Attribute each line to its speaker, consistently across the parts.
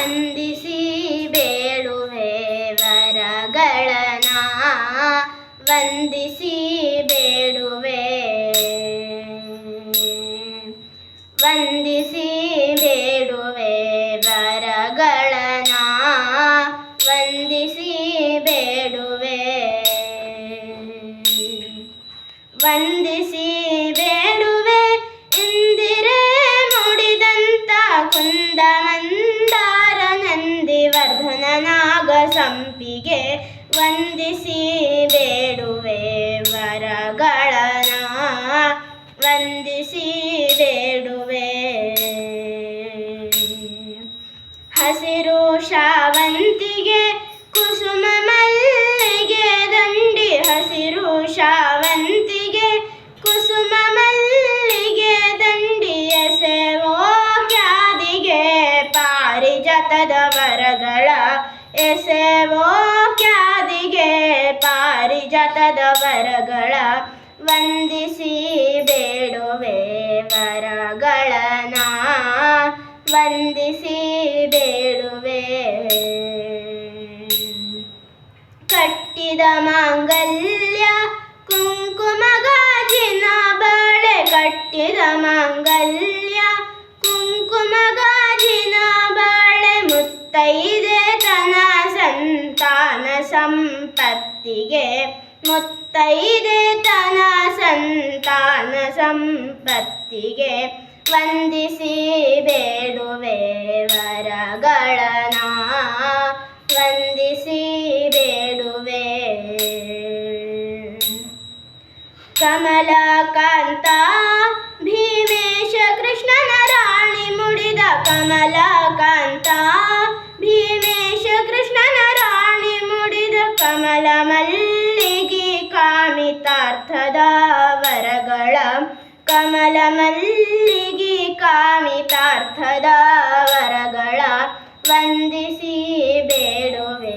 Speaker 1: ವಂದಿಸಿ ಬೇಡುವೆ ವರಗಳನ ವಂದಿಸಿ ಬೇಡುವೆ. ವಂದಿಸಿ ಬೇಡುವೆ ವರಗಳನ ವಂದಿಸಿ ಬೇಡುವೆ. ವಂದಿಸಿ ಬೇಡುವೆ ವಂದಿಸಿ ಬೇಡುವೆ ವರಗಳನ ವಂದಿಸಿ ಬೇಡುವೆ. ಹಸಿರು ಶಾವಂತಿಗೆ, ಕುಸುಮ ಮಲ್ಲಿಗೆ, ದಂಡಿ ಹಸಿರು ಶಾವಂತಿಗೆ, ಕುಸುಮ ಮಲ್ಲಿಗೆ, ದಂಡಿ ಎಸೆವೋ ಕ್ಯಾದಿಗೆ ಪಾರಿಜಾತದ ವರಗಳ ಎಸೆವೋ ಕ್ಯಾದಿಗೆ ಪಾರಿಜಾತದ ವರಗಳ ವಂದಿಸಿ ಬೇಡುವೆ ವರಗಳನ ವಂದಿಸಿ ಬೇಡುವೆ ಕಟ್ಟಿದ ಮಾಂಗಲ್ಯ ಕುಂಕುಮ ಗಾಜಿನ ಬಳೆ. ಕಟ್ಟಿದ ಮಾಂಗಲ್ಯ ಕುಂಕುಮ ಗಾಜಿನ ಬಳೆ. ಮುತ್ತೈದೆ ತನ ಸಂತಾನ ಸಂಪತ್ತಿಗೆ ಮುತ್ತೈದೆ ತನ ಸಂತಾನ ಸಂಪತ್ತಿಗೆ ವಂದಿಸಿ ಬೇಡುವೆ ವರಗಳನ. ವಂದಿಸಿ ಬೇಡುವೆ. ಕಮಲಕಾಂತ, ಭೀಮೇಶ ಕೃಷ್ಣನ ರಾಣಿ ಮುಡಿದ ಕಮಲಕಾಂತ ಭೀಮೇಶ ಕಮಲ ಮಲ್ಲಿಗೆ ಕಾಮಿತಾರ್ಥದ ವರಗಳ ಕಮಲ ಮಲ್ಲಿಗೆ ಕಾಮಿತಾರ್ಥದ ವರಗಳ ವಂದಿಸಿ ಬೇಡುವೆ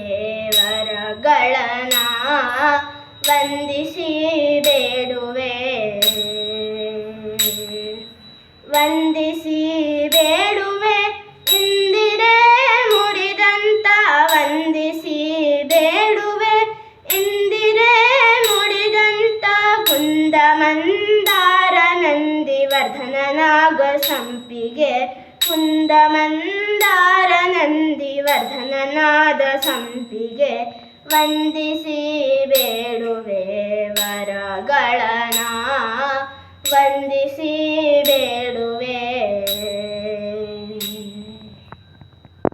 Speaker 1: ವರಗಳನ ವಂದಿಸಿ ಬೇಡುವೆ. ವಂದಿಸಿ ಬೇಡುವೆ ಮಂದಾರ ನಂದಿವರ್ಧನ ನಾಗ ಸಂಪಿಗೆ ಕುಂದ ಮಂದಾರ ನಂದಿವರ್ಧನ ನಾದ ಸಂಪಿಗೆ ವಂದಿಸಿ